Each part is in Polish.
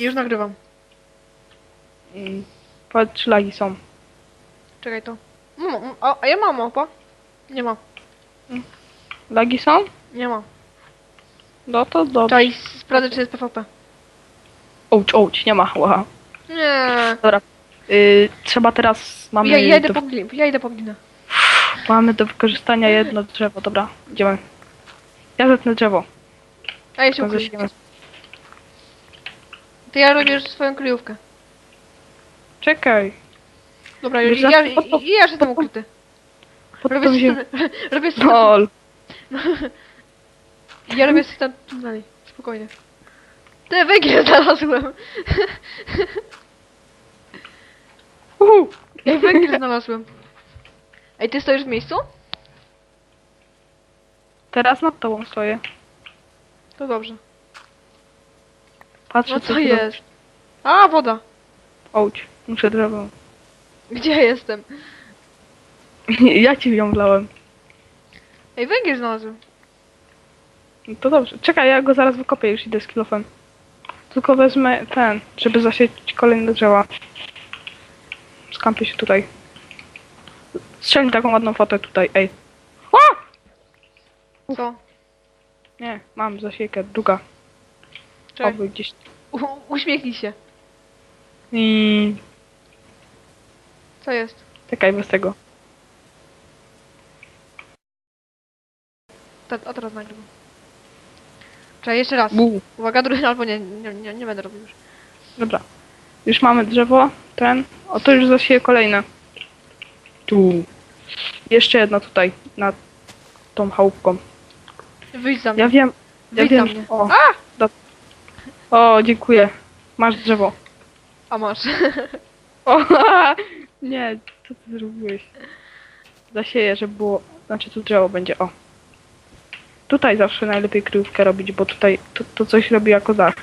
Już nagrywam. Mm, czy lagi są. Czekaj to. A, a ja mam mapa? Nie ma. Lagi są? Nie ma. No to dobrze. Czekaj, sprawdzę czy jest PvP. Ouch, ouch, nie ma. Wow. Nie. Y, trzeba teraz, mamy, Ja, ja idę do, po glin, ja idę po glinę. mamy do wykorzystania jedno drzewo. Dobra, idziemy. Ja zetnę drzewo. A jeszcze To ukryj. To ja robię już swoją kryjówkę. Czekaj. Dobra, Wiesz, ja, ja, ja już jestem ukryty. Robię system, robię system, Lol. ja robię system tuneli. Spokojnie. Te węgiel znalazłem. Uhu. Ej, węgiel znalazłem. Ej, ty stoisz w miejscu? Teraz nad tobą stoję. To dobrze. Patrzę, No co ty jest? A, woda. robisz. Ouch, muszę drzewo. Gdzie jestem? ja ci ją wlałem. Ej, węgiel znalazłem. No to dobrze. Czekaj, ja go zaraz wykopię, już idę z kilofem. Tylko wezmę ten, żeby zasieć kolejne drzewa. Skampię się tutaj. Strzel mi taką ładną fotę tutaj, ej. Co? Nie, mam zasiejkę, druga. Czekaj. Oby gdzieś. U, uśmiechnij się. Mm, Co jest? czekaj, bez tego. Ta, a teraz nagrywam. Czekaj, jeszcze raz. Bu. Uwaga, drugi albo nie, nie, nie, nie będę robił już. Dobra. Już mamy drzewo, ten. O, to już zasieję kolejne. Tu. Jeszcze jedno tutaj, nad tą chałupką. Wyjdź za mnie. Ja wiem, ja Wyjdź za wiem. mnie. O, do... o, dziękuję. Masz drzewo. A masz. O, nie, co ty zrobiłeś? Zasieję, żeby było, znaczy tu drzewo będzie, o. Tutaj zawsze najlepiej kryjówkę robić, bo tutaj to, to coś robi jako dach.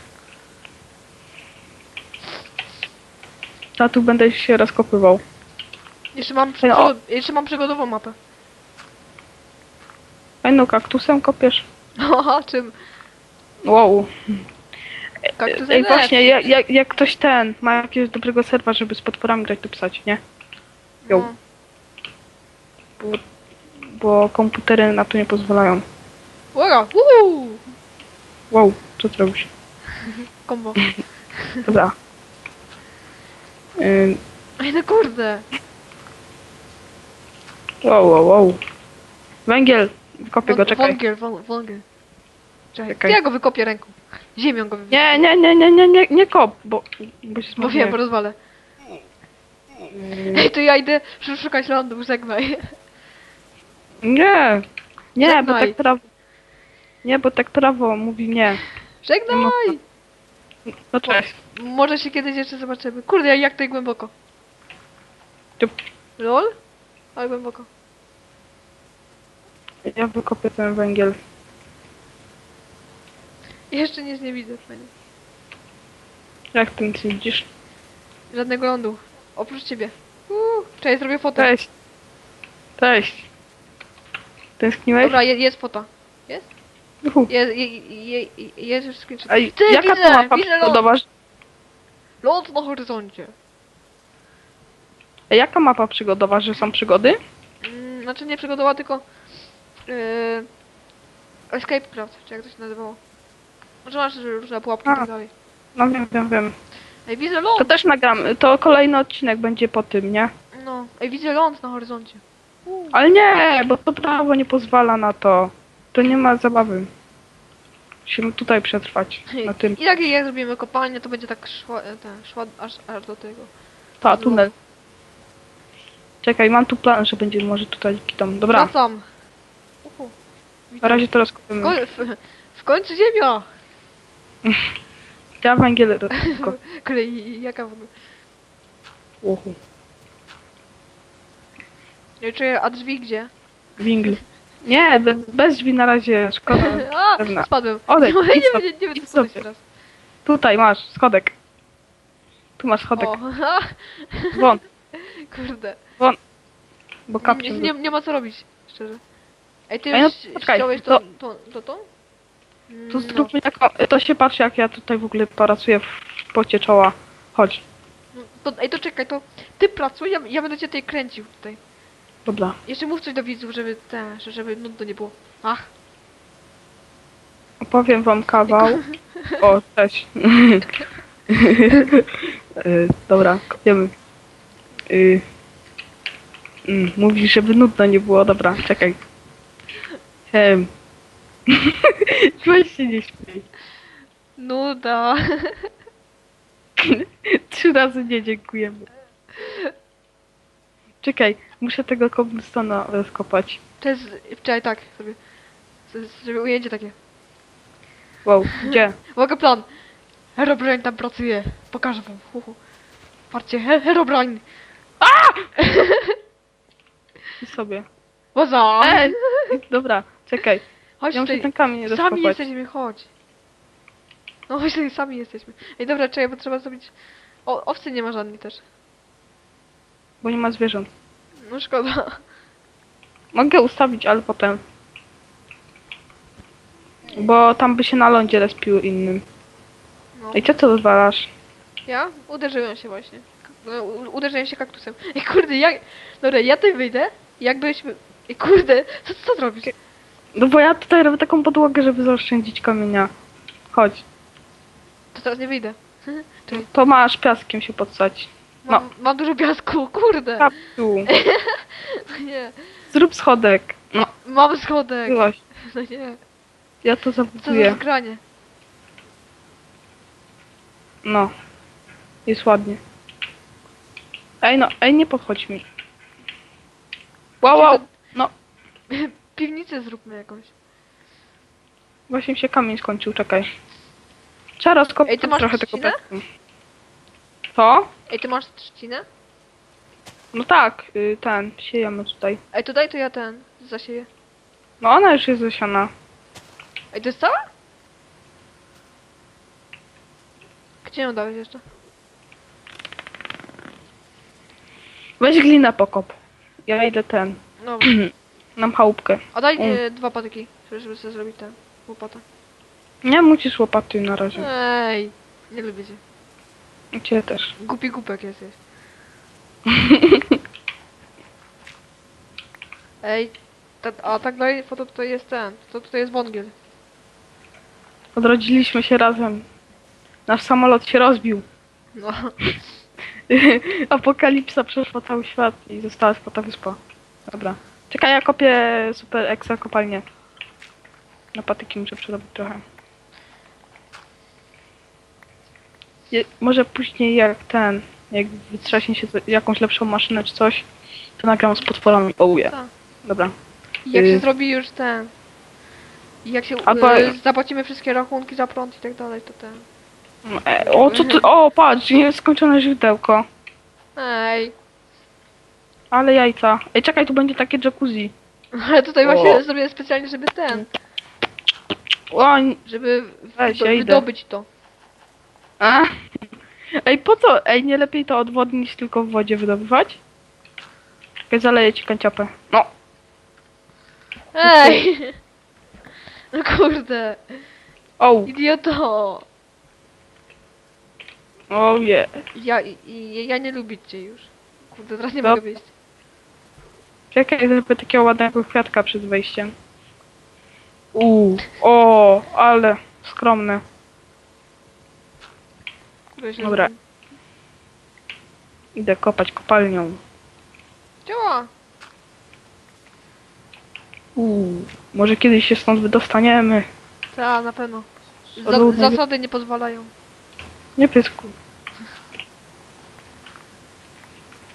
A tu będę się rozkopywał. Jeszcze mam, jeszcze mam przygodową mapę. Ej, no kaktusem kopiesz? Aha, czym? Wow. Ej, właśnie, jak, jak, jak ktoś ten ma jakiegoś dobrego serwa, żeby z potworami grać, to pisać, nie? No. Bo, bo komputery na to nie pozwalają. Uhu! Wow, co ty robisz? Kombo. Dobra. Ym, Ej, no kurde. wow, wow, wow. Węgiel! Kopię go, Wą- czekaj. Wągiel, wą- wągiel. Czekaj, Czekaj. ja go wykopię ręką. Ziemią go. Nie, nie, nie, nie, nie, nie, nie kop, bo, bo się Bo wiem, bo rozwalę. Ej, to ja idę szukać lądu, żegnaj. Nie, nie, bo Żegnaj. tak prawo... Nie, bo tak prawo mówi nie. Żegnaj! No cześć. Może się kiedyś jeszcze zobaczymy. Kurde, jak tutaj głęboko. Tup. Lol? Ale głęboko. Ja wykopię ten węgiel. Jeszcze nic nie widzę, fajnie. Jak ty nic nie widzisz? Żadnego lądu. Oprócz ciebie. Uuu, czekaj, zrobię fotę. Cześć. Cześć. Tęskniłeś? Dobra, je, jest fota. Uhu. Jest, je, je, je, jest już screenshot. Ej, Ty, jaka widzę, to mapa widzę ląd. przygodowa? Ląd na horyzoncie. Ej, Jaka mapa przygodowa, że są przygody? Mm, znaczy nie przygodowa, tylko... Yy, escape craft, czy jak to się nazywało. Może masz różne pułapki i tak dalej. No wiem, wiem, wiem. Ej, widzę To ląd! też nagram, to kolejny odcinek będzie po tym, nie? No, ej, widzę ląd na horyzoncie. Uuu. Ale nie, bo to prawo nie pozwala na to. To nie ma zabawy. Musimy tutaj przetrwać, na tym. I tak jak zrobimy kopalnię, to będzie tak szła, e, ten, szła aż, aż do tego. Ta, tunel. Czekaj, mam tu plan, że będzie może tutaj dom. Dobra, Wracam. Uhu. na razie to W, rozkopiemy. koń- w, w końcu ziemia! Ja węgiel do tylko. Kolej, jaka w ogóle? Uhu. Nie czuję, a drzwi gdzie? Wingl. Nie, be, bez drzwi na razie, szkoda. A, pewna. spadłem. Odejdź, nie, nie, idź nie, nie, będę spadać teraz. Tutaj masz, schodek. Tu masz schodek. O, Won, kurde. bo Nie, kapcie. nie, nie ma co robić, szczerze. Ej, ty Ej, no, już poczekaj, ściąłeś to- to, to, to, to? Zróbmy jako, to się patrzy jak ja tutaj w ogóle pracuję w pocie czoła. Chodź. No, to, ej, to czekaj, to ty pracuj, ja, ja będę cię tutaj kręcił tutaj. Dobra. Jeszcze mów coś do widzów, żeby te, że- żeby nudno nie było. Ach, Opowiem wam kawał. O, cześć. Y, Dobra, kopiemy. Y, mm, Mówisz, żeby nudno nie było. Dobra, czekaj. Em. Weź się nie śmiej. nuda. Trzy razy nie dziękujemy. Czekaj, muszę tego cobblestone'a rozkopać. Jest, wczoraj tak sobie, żeby ujęcie takie. Wow, gdzie? Uwaga plan. Herobrine tam pracuje. Pokażę wam. Hu, hu. Patrzcie, he, Herobrine. Ty sobie. Łaza! Ej, dobra, czekaj. Chodź Ja muszę tutaj. ten kamień Sami rozkopać. jesteśmy, chodź. No chodź tutaj, sami jesteśmy. Ej, dobra, czekaj, bo trzeba zrobić... O, owcy nie ma żadnej też. Bo nie ma zwierząt. No szkoda. Mogę ustawić, ale potem. Bo tam by się na lądzie respił innym. No. Ej, co ty rozwalasz? Ja? Uderzyłem się właśnie. No, u- uderzyłem się kaktusem. Ej, kurde, jak... Dobra, ja tutaj wyjdę. Jakbyśmy... Ej, kurde, co co zrobisz? No bo ja tutaj robię taką podłogę, żeby zaoszczędzić kamienia. Chodź. To teraz nie wyjdę. To masz piaskiem się podsać. mam, mam dużo piasku, kurde. Kapciu. Nie. Zrób schodek. No, Mam schodek. byłaś. No nie. Ja to Co za zabuduję. zgranie. No. Jest ładnie. Ej no, ej nie podchodź mi. Wow, wow. No, Piwnicę zróbmy jakąś. właśnie mi się kamień skończył, czekaj. Trzeba rozkopać Ej, ty masz trochę tego trzcinę? piasku. Co? Ej, ty masz trzcinę? No tak, y, ten, siejemy tutaj. Ej, to daj to ja ten zasieję. No ona już jest zasiana. Ej, to jest cała? Gdzie ją dałeś jeszcze? Weź glinę pokop. Ja idę ten. No, Nam chałupkę. a daj Mm. e, dwa patyki, żeby sobie zrobić ten łopatę. Nie musisz łopaty na razie. Ej, nie lubię cię. Cię też. Głupi głupek jesteś. Ej, ta, a tak dalej, to tutaj jest ten, to tutaj jest wągiel. Odrodziliśmy się razem. Nasz samolot się rozbił. No, Apokalipsa przeszła cały świat i została tylko ta wyspa. Dobra. Czekaj, ja kopię super ekstra kopalnię. Na patyki muszę przerobić trochę. Je, może później jak ten, jak wytrzaśnie się jakąś lepszą maszynę czy coś, to nagram z potworami. Ouje. Tak. Dobra. i jak Y. się zrobi już ten... I jak się Albo- y, zapłacimy wszystkie rachunki za prąd i tak dalej, to ten... E, o, co ty? O, patrz, nieskończone źródełko. Ej, Ale jajca. Ej, czekaj, tu będzie takie jacuzzi. ale tutaj O. właśnie zrobię specjalnie, żeby ten, O, n- żeby Weź, wydo- ja idę. wydobyć to. a. Ej, po co? Ej, nie lepiej to odwodnić, tylko w wodzie wydobywać? Czekaj, zaleję ci kanciapę. No, Ej! No kurde, o, idioto! o je. Ja, i, i, ja nie lubię cię już. Kurde, teraz nie Dob- mogę wyjść. Czekaj, zrobię takiego ładnego kwiatka przed wejściem. Uuu, o, ale skromne. Dobra. Idę kopać kopalnią. Działa! Uuu, może kiedyś się stąd wydostaniemy. Tak, na pewno. Za, zasady nie pozwalają. Nie pysku.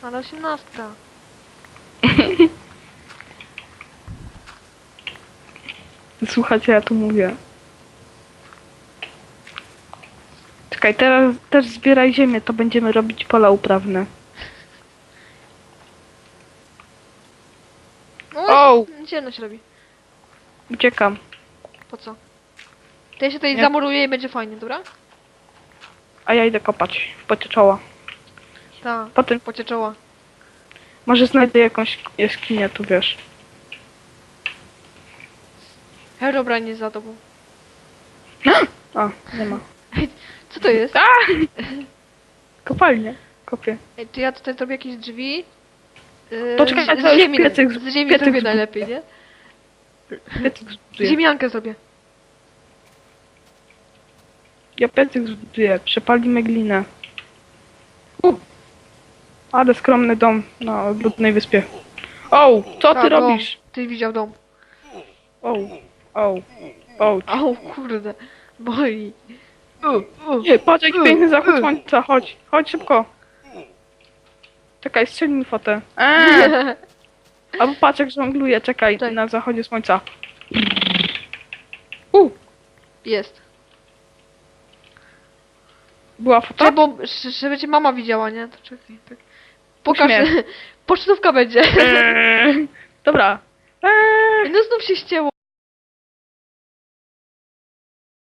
Ale osiemnastka. Słuchajcie, ja tu mówię. Czekaj, teraz też zbieraj ziemię, to będziemy robić pola uprawne. No, O! ciemno się robi. Uciekam. Po co? To ja się tutaj Nie. zamuruję i będzie fajnie, dobra? A ja idę kopać w pocie czoła. Tak, Potem pocie czoła. Może znajdę jakąś jaskinię, tu wiesz. Herobrine jest za tobą. A, nie ma. Co to jest? A! Kopalnie. Kopię. Ej, czy ja tutaj zrobię jakieś drzwi? Yy, Poczekaj, z, to z ziemi, piecyk, z ziemi piecyk zrobię z- najlepiej, nie? Piecyk zbuduję. Ziemiankę zrobię. Ja piecyk zbuduję. Przepalimy glinę. Ale skromny dom na odludnej wyspie. O, co ty Tak, o, robisz? Ty widział dom. O, o, o. Au, kurde. Boi. U, u. Nie, patrz jaki piękny zachód słońca, chodź, chodź szybko. Czekaj, strzel mi fotę. Eee, albo patrz jak żongluje, czekaj, Tak. na zachodzie słońca. U, Jest. była fota? Bo ż- żeby cię mama widziała, nie? To czekaj, tak. Pokaż. Uśmiech. Pocztówka będzie. Eee, dobra. Eee, No znów się ścięło.